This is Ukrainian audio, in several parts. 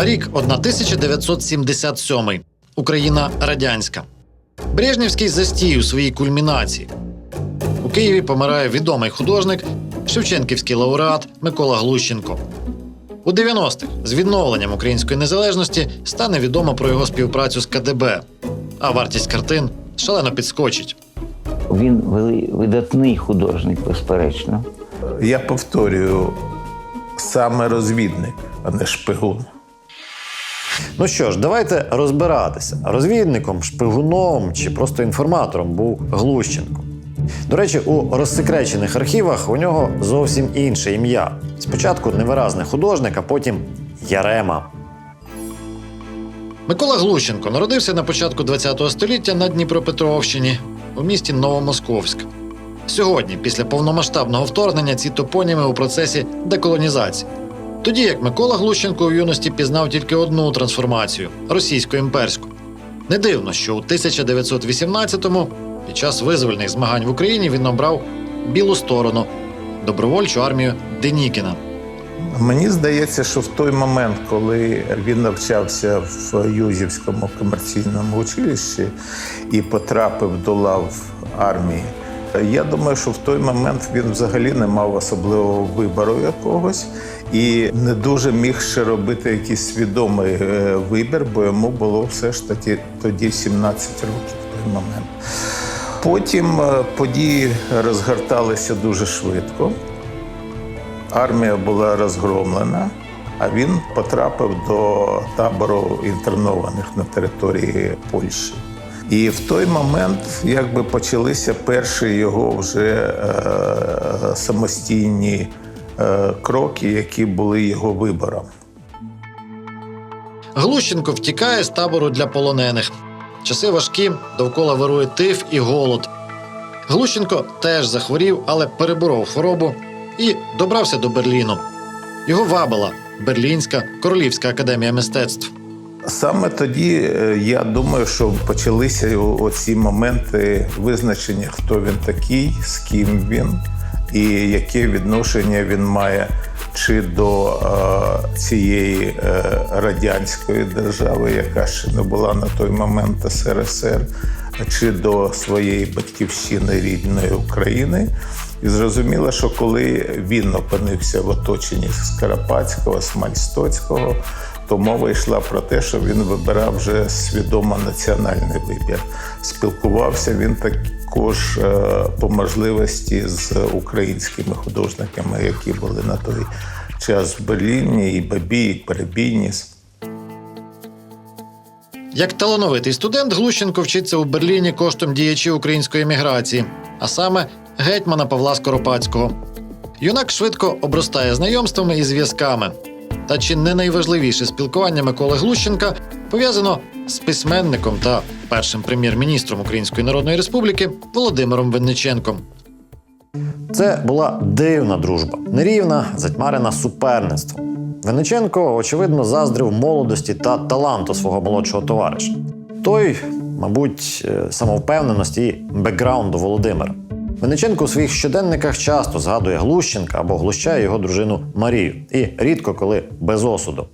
А рік 1977. Україна радянська. Брежнівський застій у своїй кульмінації. У Києві помирає відомий художник, Шевченківський лауреат Микола Глущенко. У 90-х з відновленням української незалежності стане відомо про його співпрацю з КДБ, а вартість картин шалено підскочить. Він вели- видатний художник, безперечно. Я повторюю, саме розвідник, а не шпигун. Ну що ж, давайте розбиратися. Розвідником, шпигуном чи просто інформатором був Глущенко. До речі, у розсекречених архівах у нього зовсім інше ім'я. Спочатку невиразний художник, а потім Ярема. Микола Глущенко народився на початку ХХ століття на Дніпропетровщині у місті Новомосковськ. Сьогодні, після повномасштабного вторгнення, ці топоніми у процесі деколонізації. Тоді як Микола Глущенко у юності пізнав тільки одну трансформацію російсько-імперську. Не дивно, що у 1918-му, під час визвольних змагань в Україні, він обрав білу сторону добровольчу армію Денікіна. Мені здається, що в той момент, коли він навчався в Юзівському комерційному училищі і потрапив до лав армії, я думаю, що в той момент він взагалі не мав особливого вибору якогось і не дуже міг ще робити якийсь свідомий е, вибір, бо йому було все ж таки тоді 17 років в той момент. Потім е, події розгорталися дуже швидко. Армія була розгромлена, а він потрапив до табору інтернованих на території Польщі. І в той момент якби почалися перші його вже е, самостійні е, кроки, які були його вибором. Глущенко втікає з табору для полонених. Часи важкі, довкола вирує тиф і голод. Глущенко теж захворів, але переборов хворобу і добрався до Берліну. Його вабила Берлінська Королівська академія мистецтв. Саме тоді е, я думаю, що почалися оці моменти визначення, хто він такий, з ким він і яке відношення він має чи до е, цієї е, радянської держави, яка ще не була на той момент СРСР, чи до своєї батьківщини рідної України. І зрозуміло, що коли він опинився в оточенні Скарапатського, Смальстоцького, то мова йшла про те, що він вибирав вже свідомо національний вибір. Спілкувався він також е, по можливості з українськими художниками, які були на той час в Берліні, і Бабі, і Перебійніс. Як талановитий студент, Глущенко вчиться у Берліні коштом діячів української еміграції, а саме гетьмана Павла Скоропадського. Юнак швидко обростає знайомствами і зв'язками. Та чи не найважливіше спілкування Миколи Глущенка пов'язано з письменником та першим прем'єр-міністром Української Народної Республіки Володимиром Винниченком. Це була дивна дружба, нерівна, затьмарена суперництвом. Винниченко, очевидно, заздрив молодості та таланту свого молодшого товариша. Той, мабуть, е, самовпевненості і бекграунду Володимира. Винниченко у своїх щоденниках часто згадує Глущенка або глущає його дружину Марію, і рідко коли без осуду.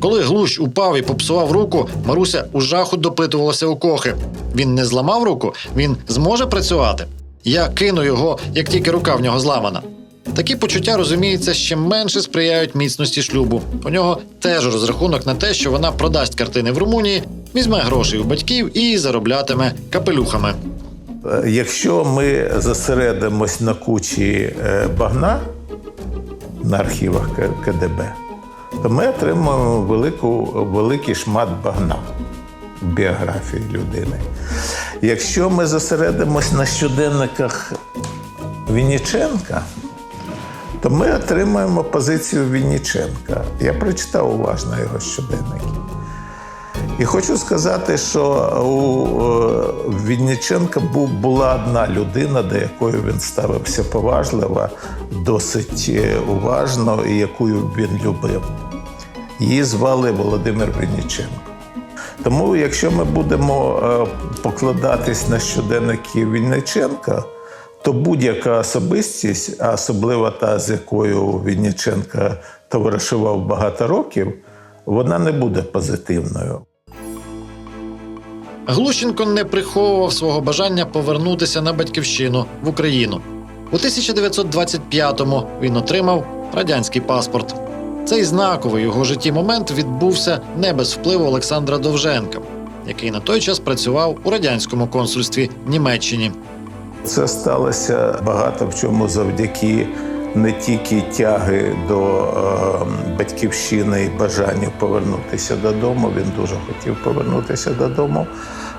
Коли Глущ упав і попсував руку, Маруся у жаху допитувалася у кохи. Він не зламав руку, він зможе працювати. Я кину його, як тільки рука в нього зламана. Такі почуття, розуміється, ще менше сприяють міцності шлюбу. У нього теж розрахунок на те, що вона продасть картини в Румунії, візьме грошей у батьків і зароблятиме капелюхами. Е, Якщо ми зосередимось на кучі е, багна на архівах КДБ, то ми отримуємо велику, великий шмат багна в біографії людини. Якщо ми зосередимось на щоденниках Вінниченка, то ми отримаємо позицію Вінниченка. Я прочитав уважно його щоденники. І хочу сказати, що у е, Вінниченка була одна людина, до якої він ставився поважливо, досить е, уважно і яку він любив. Її звали Володимир Вінниченко. Тому, якщо ми будемо е, покладатись на щоденники Вінниченка, то будь-яка особистість, а особливо та, з якою Вінниченка товаришував багато років, вона не буде позитивною. Глущенко не приховував свого бажання повернутися на батьківщину в Україну. У 1925-му він отримав радянський паспорт. Цей знаковий його житті момент відбувся не без впливу Олександра Довженка, який на той час працював у радянському консульстві Німеччині. Це сталося багато в чому завдяки не тільки тяги до е, батьківщини і бажання повернутися додому. Він дуже хотів повернутися додому,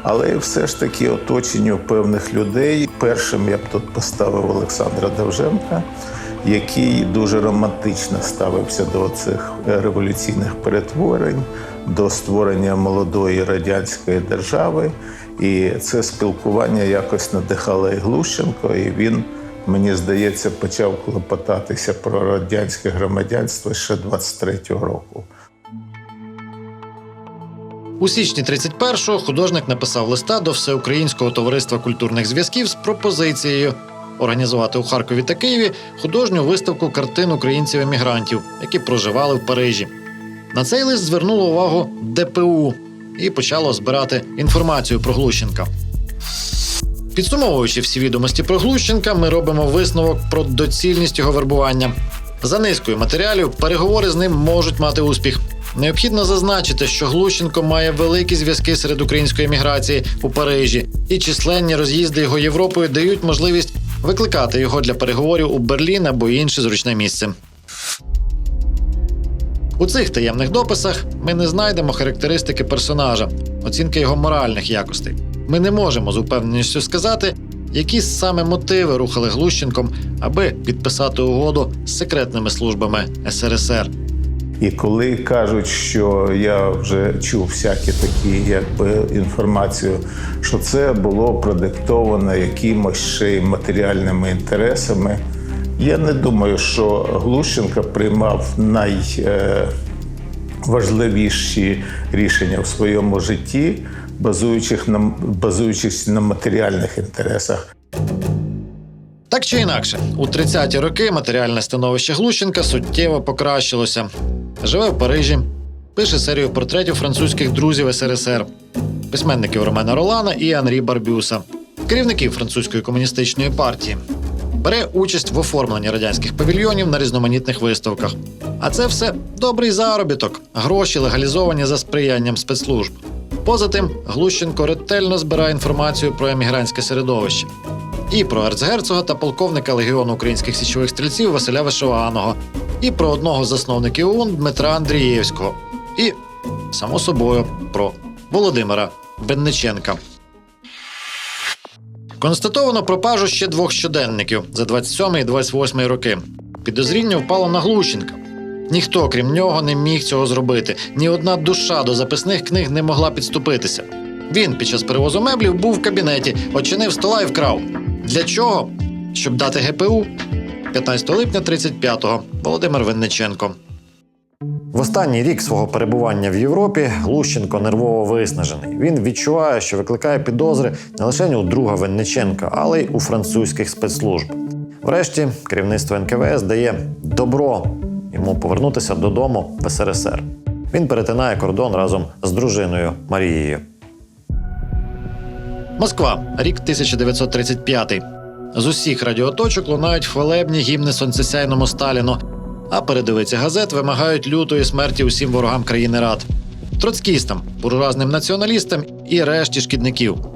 але все ж таки оточенню певних людей. Першим я б тут поставив Олександра Довженка, який дуже романтично ставився до цих революційних перетворень, до створення молодої радянської держави. І це спілкування якось надихало і Глущенко, і він, мені здається, почав клопотатися про радянське громадянство ще 23-го року. У січні 31-го художник написав листа до Всеукраїнського товариства культурних зв'язків з пропозицією організувати у Харкові та Києві художню виставку картин українців-емігрантів, які проживали в Парижі. На цей лист звернуло увагу ДПУ і почало збирати інформацію про Глущенка. Підсумовуючи всі відомості про Глущенка, ми робимо висновок про доцільність його вербування. За низкою матеріалів переговори з ним можуть мати успіх. Необхідно зазначити, що Глущенко має великі зв'язки серед української еміграції у Парижі, і численні роз'їзди його Європою дають можливість викликати його для переговорів у Берлін або інше зручне місце. У цих таємних дописах ми не знайдемо характеристики персонажа, оцінки його моральних якостей. Ми не можемо з упевненістю сказати, які саме мотиви рухали Глущенком, аби підписати угоду з секретними службами СРСР. І коли кажуть, що я вже чув всякі такі якби інформацію, що це було продиктовано якимось ще й матеріальними інтересами, я не думаю, що Глущенко приймав найважливіші рішення в своєму житті, базуючись на, базуючись на матеріальних інтересах. Так чи інакше, у 30-ті роки матеріальне становище Глущенка суттєво покращилося. Живе в Парижі, пише серію портретів французьких друзів СРСР, письменників Ромена Ролана і Анрі Барбюса, керівників французької комуністичної партії. Бере участь в оформленні радянських павільйонів на різноманітних виставках. А це все добрий заробіток, гроші легалізовані за сприянням спецслужб. Поза тим, Глущенко ретельно збирає інформацію про емігрантське середовище і про ерцгерцога та полковника легіону українських січових стрільців Василя Вишиваного, і про одного з засновників ОУН Дмитра Андрієвського, і, само собою, про Володимира Бенниченка. Констатовано пропажу ще двох щоденників за 27 і 28 роки. Підозріння впало на Глущенка. Ніхто, крім нього, не міг цього зробити. Ні одна душа до записних книг не могла підступитися. Він під час перевозу меблів був в кабінеті, очинив стола і вкрав. Для чого? Щоб дати ГПУ 15 липня 35-го Володимир Винниченко. В останній рік свого перебування в Європі Глущенко нервово виснажений. Він відчуває, що викликає підозри не лише у друга Винниченка, але й у французьких спецслужб. Врешті керівництво НКВС дає добро йому повернутися додому в СРСР. Він перетинає кордон разом з дружиною Марією. Москва, рік 1935. З усіх радіоточок лунають хвалебні гімни сонцесяйному Сталіну, а передовиці газет вимагають лютої смерті усім ворогам країни рад, троцкістам, буржуазним націоналістам і решті шкідників.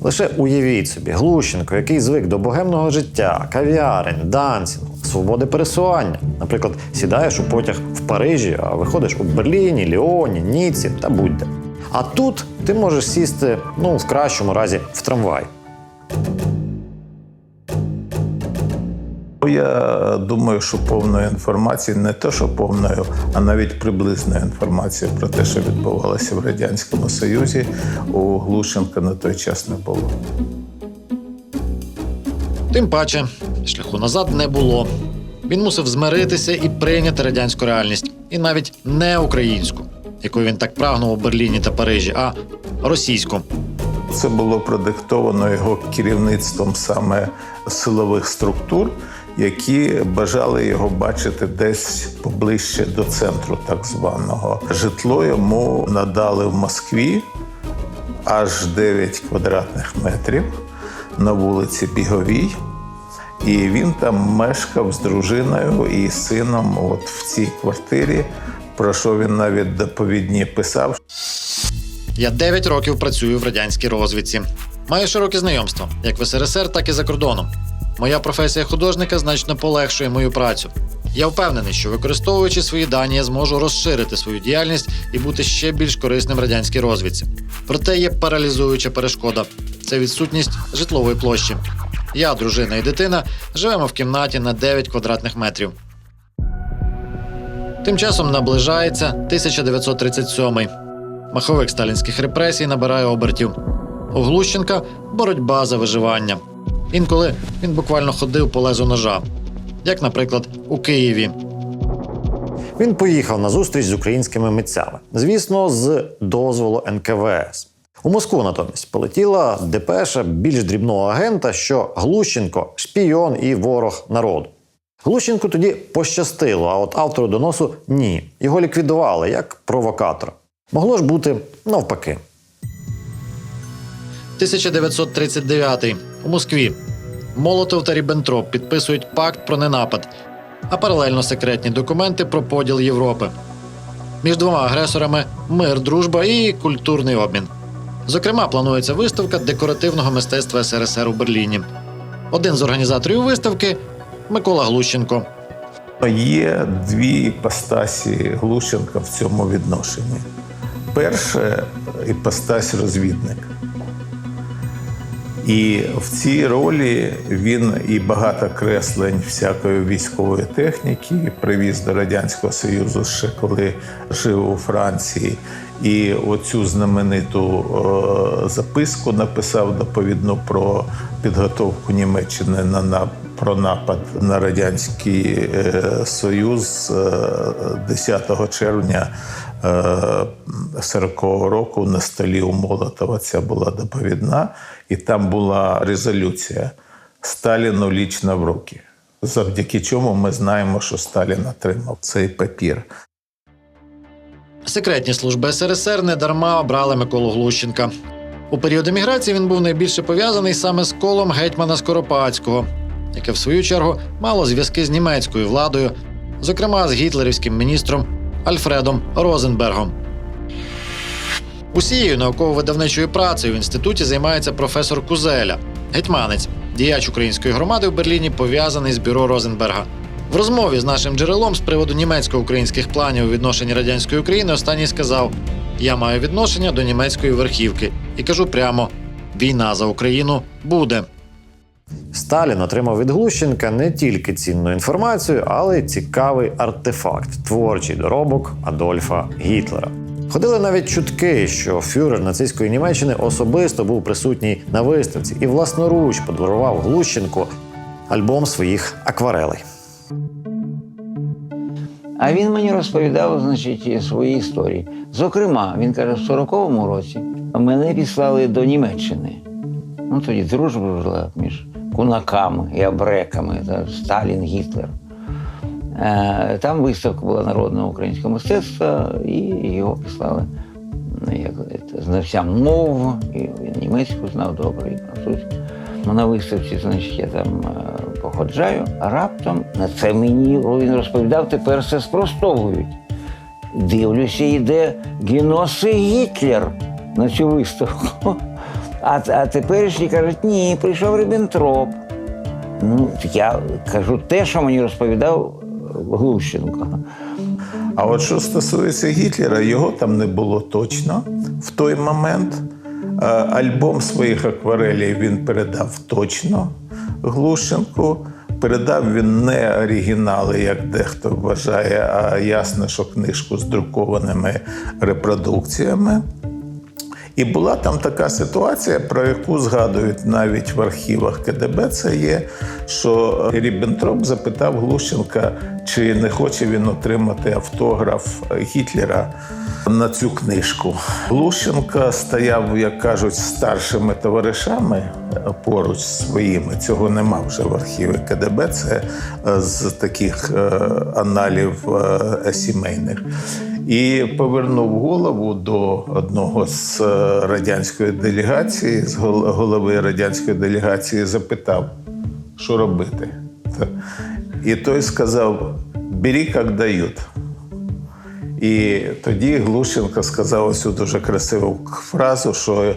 Лише уявіть собі, Глущенко, який звик до богемного життя, кав'ярень, дансінгу, свободи пересування. Наприклад, сідаєш у потяг в Парижі, а виходиш у Берліні, Ліоні, Ніці та будь-де. А тут ти можеш сісти, ну, в кращому разі, в трамвай. Я думаю, що повної інформації, не те, що повною, а навіть приблизної інформації про те, що відбувалося в Радянському Союзі, у Глушенка на той час не було. Тим паче, шляху назад не було. Він мусив змиритися і прийняти радянську реальність, і навіть не українську, якою він так прагнув у Берліні та Парижі, а російську. Це було продиктовано його керівництвом саме силових структур, які бажали його бачити десь поближче до центру, так званого. Житло йому надали в Москві аж 9 квадратних метрів на вулиці Біговій. І він там мешкав з дружиною і сином от в цій квартирі, про що він навіть доповідні писав, Я 9 років працюю в радянській розвідці. Маю широке знайомство як в СРСР, так і за кордоном. Моя професія художника значно полегшує мою працю. Я впевнений, що використовуючи свої дані, я зможу розширити свою діяльність і бути ще більш корисним радянській розвідці. Проте є паралізуюча перешкода це відсутність житлової площі. Я, дружина і дитина живемо в кімнаті на 9 квадратних метрів. Тим часом наближається 1937 Маховик сталінських репресій набирає обертів. У Глущенка боротьба за виживання. Інколи він буквально ходив по лезу ножа, як, наприклад, у Києві. Він поїхав на зустріч з українськими митцями, звісно, з дозволу НКВС. У Москву натомість полетіла депеша більш дрібного агента, що Глущенко шпійон і ворог народу. Глущенку тоді пощастило, а от автору доносу ні. Його ліквідували як провокатора. Могло ж бути навпаки. 1939 у Москві. Молотов та Ріббентроп підписують пакт про ненапад, а паралельно секретні документи про поділ Європи. Між двома агресорами мир, дружба і культурний обмін. Зокрема, планується виставка декоративного мистецтва СРСР у Берліні. Один з організаторів виставки Микола Глущенко. Є дві іпостасі Глущенка в цьому відношенні. Перше іпостась розвідник. І в цій ролі він і багато креслень всякої військової техніки привіз до Радянського Союзу ще коли жив у Франції. І оцю знамениту е, записку написав доповідну про підготовку Німеччини на, на про напад на радянський е, союз е, 10 червня 40-го року на столі у Молотова ця була доповідна, і там була резолюція Сталіну лічно в руки. Завдяки чому ми знаємо, що Сталін отримав цей папір. Секретні служби СРСР недарма обрали Миколу Глущенка. У період еміграції він був найбільше пов'язаний саме з колом гетьмана Скоропадського, яке в свою чергу мало зв'язки з німецькою владою, зокрема з гітлерівським міністром Альфредом Розенбергом. Усією науково-видавничою працею в інституті займається професор Кузеля, гетьманець, діяч української громади в Берліні, пов'язаний з бюро Розенберга. В розмові з нашим джерелом з приводу німецько-українських планів у відношенні радянської України останній сказав: Я маю відношення до німецької верхівки і кажу прямо: війна за Україну буде. Сталін отримав від Глущенка не тільки цінну інформацію, але й цікавий артефакт творчий доробок Адольфа Гітлера. Ходили навіть чутки, що фюрер нацистської Німеччини особисто був присутній на виставці і власноруч подарував Глущенку альбом своїх акварелей. А він мені розповідав, значить, свої історії. Зокрема, він каже, в 40-му році мене післали до Німеччини. Ну, тоді дружба жила між кунаками і абреками, Сталін, Гітлер. Е, Там виставка була народного українського мистецтва, і його післали ну, як це, мов, і він німецьку знав добре, і французьку. Ну, На виставці, значить, я там е, походжаю, а раптом на це мені він розповідав, тепер все спростовують. Дивлюся, йде Геноси Гітлер на цю виставку. А, а теперішні кажуть, ні, прийшов Ріббентроп. Ну, я кажу те, що мені розповідав Глущенко. А от що стосується Гітлера, його там не було точно в той момент. Альбом своїх акварелей він передав точно Глушенку. Передав він не оригінали, як дехто вважає, а ясно, що книжку з друкованими репродукціями. І була там така ситуація, про яку згадують навіть в архівах КДБ. Це є, що Ріббентроп запитав Глущенка, чи не хоче він отримати автограф Гітлера на цю книжку. Глущенка стояв, як кажуть, старшими товаришами поруч своїми. Цього нема вже в архіві КДБ. Це е, з таких е, аналів е, сімейних. І повернув голову до одного з е, радянської делегації, з голови радянської делегації, запитав, що робити. І той сказав: бери, як дають. І тоді Глушенко сказав ось цю дуже красиву фразу, що е,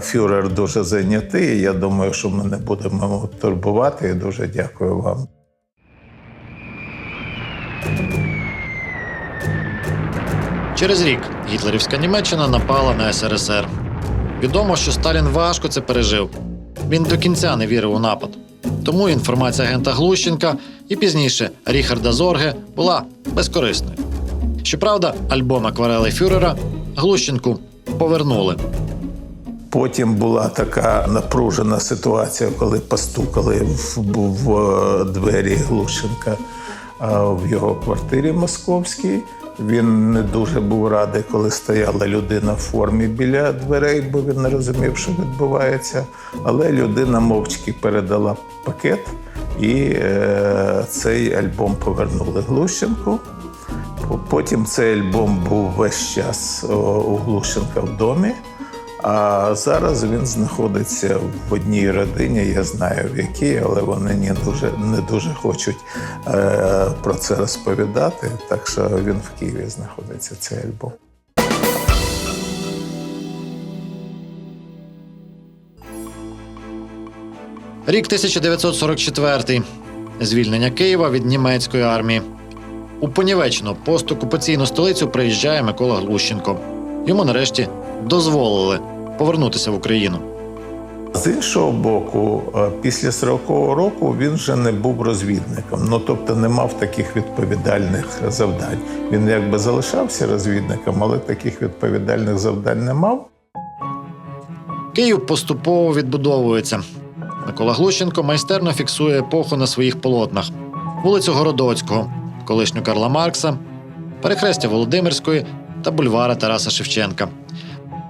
фюрер дуже зайнятий. Я думаю, що ми не будемо турбувати. І дуже дякую вам. Через рік гітлерівська Німеччина напала на СРСР. Відомо, що Сталін важко це пережив. Він до кінця не вірив у напад. Тому інформація агента Глущенка і пізніше Ріхарда Зорге була безкорисною. Щоправда, альбом акварели Фюрера Глущенку повернули. Потім була така напружена ситуація, коли постукали в, в е, двері Глушенка е, в його квартирі московській. Він не дуже був радий, коли стояла людина в формі біля дверей, бо він не розумів, що відбувається. Але людина мовчки передала пакет, і е, цей альбом повернули Глущенку. Потім цей альбом був весь час у Глушенка в домі. А зараз він знаходиться в одній родині, я знаю в якій, але вони не дуже, не дуже хочуть е, про це розповідати. Так що він в Києві знаходиться, цей альбом. Рік 1944. Звільнення Києва від німецької армії. У понівечну постокупаційну столицю приїжджає Микола Глущенко. Йому нарешті дозволили повернутися в Україну. З іншого боку, е, після 40-го року він вже не був розвідником, ну тобто не мав таких відповідальних завдань. Він якби залишався розвідником, але таких відповідальних завдань не мав. Київ поступово відбудовується. Микола Глущенко майстерно фіксує епоху на своїх полотнах: вулицю Городоцького, колишню Карла Маркса, перехрестя Володимирської та бульвара Тараса Шевченка.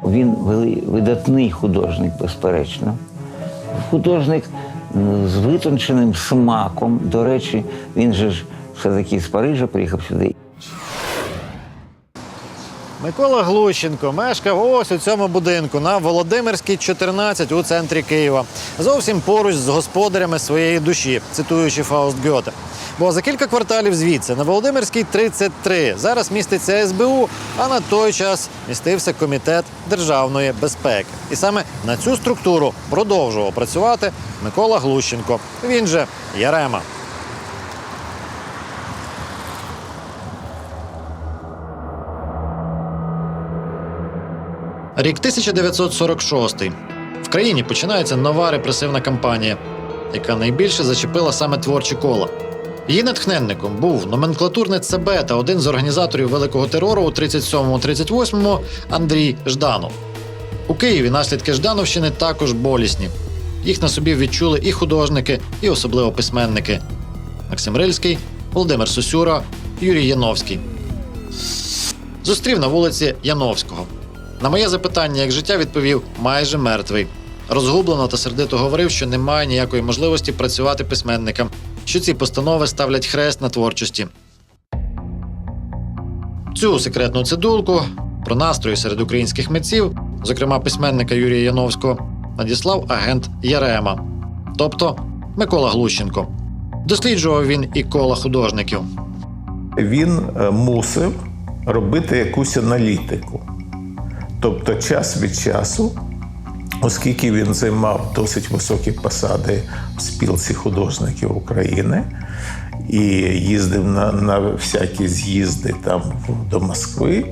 Він видатний художник, безперечно. Художник з витонченим смаком. До речі, він же ж все-таки з Парижа приїхав сюди. Микола Глущенко мешкав ось у цьому будинку на Володимирській, 14 у центрі Києва. Зовсім поруч з господарями своєї душі, цитуючи Фауст Гьоте. Бо за кілька кварталів звідси на Володимирській 33 зараз міститься СБУ, а на той час містився комітет державної безпеки. І саме на цю структуру продовжував працювати Микола Глущенко. Він же Ярема. Рік 1946. В країні починається нова репресивна кампанія, яка найбільше зачепила саме творчі кола. Її натхненником був номенклатурний ЦБ та один з організаторів великого терору у 37-38 Андрій Жданов. У Києві наслідки Ждановщини також болісні. Їх на собі відчули і художники, і особливо письменники: Максим Рильський, Володимир Сосюра, Юрій Яновський. Зустрів на вулиці Яновського. На моє запитання, як життя, відповів майже мертвий. Розгублено та сердито говорив, що немає ніякої можливості працювати письменникам, що ці постанови ставлять хрест на творчості. Цю секретну цидулку про настрої серед українських митців, зокрема письменника Юрія Яновського, надіслав агент Ярема, тобто Микола Глущенко. Досліджував він і кола художників. він е, мусив робити якусь аналітику. Тобто, час від часу, оскільки він займав досить високі посади в спілці художників України і їздив на, на всякі з'їзди там до Москви,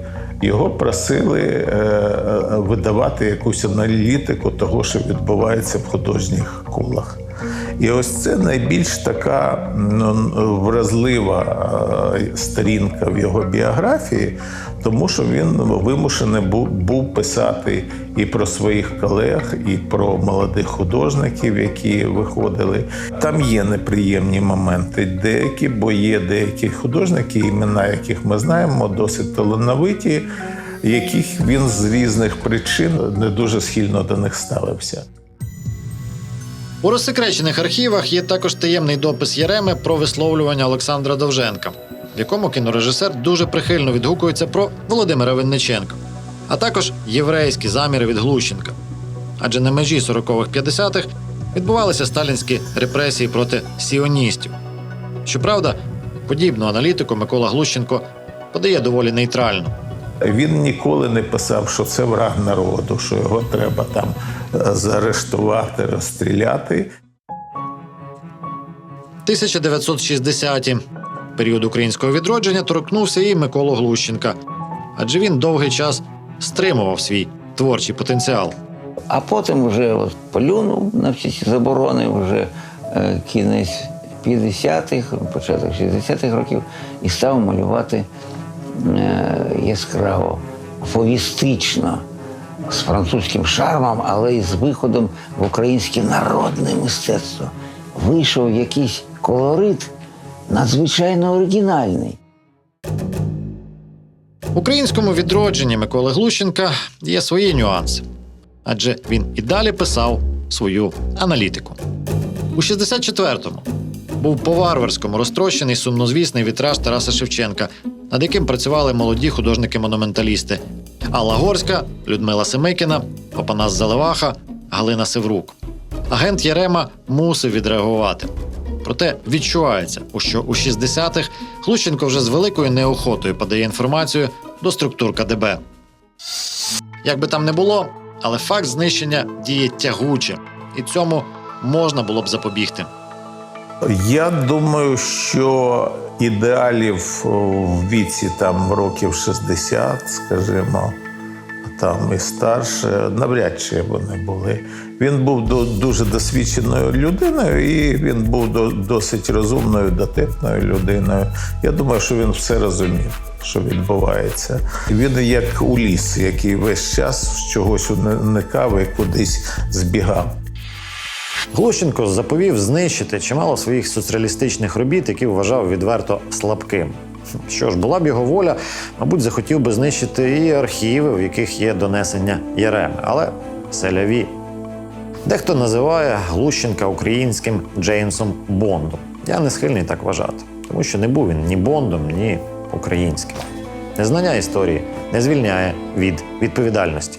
його просили е, е, видавати якусь аналітику того, що відбувається в художніх колах. І ось це найбільш така ну, вразлива сторінка в його біографії, тому що він вимушений був, був писати і про своїх колег, і про молодих художників, які виходили. Там є неприємні моменти деякі, бо є деякі художники, імена яких ми знаємо, досить талановиті, яких він з різних причин не дуже схильно до них ставився. У розсекречених архівах є також таємний допис Єреми про висловлювання Олександра Довженка, в якому кінорежисер дуже прихильно відгукується про Володимира Винниченка, а також єврейські заміри від Глущенка. Адже на межі 40-х-50-х відбувалися сталінські репресії проти сіоністів. Щоправда, подібну аналітику Микола Глущенко подає доволі нейтрально. Він ніколи не писав, що це враг народу, що його треба там е, заарештувати, розстріляти. 1960-ті. Період українського відродження торкнувся і Миколу Глущенка, адже він довгий час стримував свій творчий потенціал. А потім вже от полюнув на всі ці заборони, вже е, кінець 50-х, початок 60-х років, і став малювати яскраво, фовістично, з французьким шармом, але й з виходом в українське народне мистецтво. Вийшов якийсь колорит надзвичайно оригінальний. Українському відродженні Миколи Глущенка є свої нюанси, адже він і далі писав свою аналітику. У 64-му був по-варварському розтрощений сумнозвісний вітраж Тараса Шевченка, над яким працювали молоді художники-монументалісти Алла Горська, Людмила Семикіна, Опанас Заливаха, Галина Севрук. Агент Єрема мусив відреагувати. Проте відчувається, що у 60-х Глущенко вже з великою неохотою подає інформацію до структур КДБ. Як би там не було, але факт знищення діє тягуче, і цьому можна було б запобігти. Я думаю, що ідеалів в віці там років 60, скажімо, там і старше, навряд чи вони були. Він був дуже досвідченою людиною, і він був до- досить розумною, дотепною людиною. Я думаю, що він все розумів, що відбувається. Він як уліс, який весь час чогось уникав і кудись збігав. Глущенко заповів знищити чимало своїх соціалістичних робіт, які вважав відверто слабким. Що ж, була б його воля, мабуть, захотів би знищити і архіви, в яких є донесення Єреми, але селяві. Дехто називає Глущенка українським Джеймсом Бондом. Я не схильний так вважати, тому що не був він ні Бондом, ні українським. Незнання історії не звільняє від відповідальності.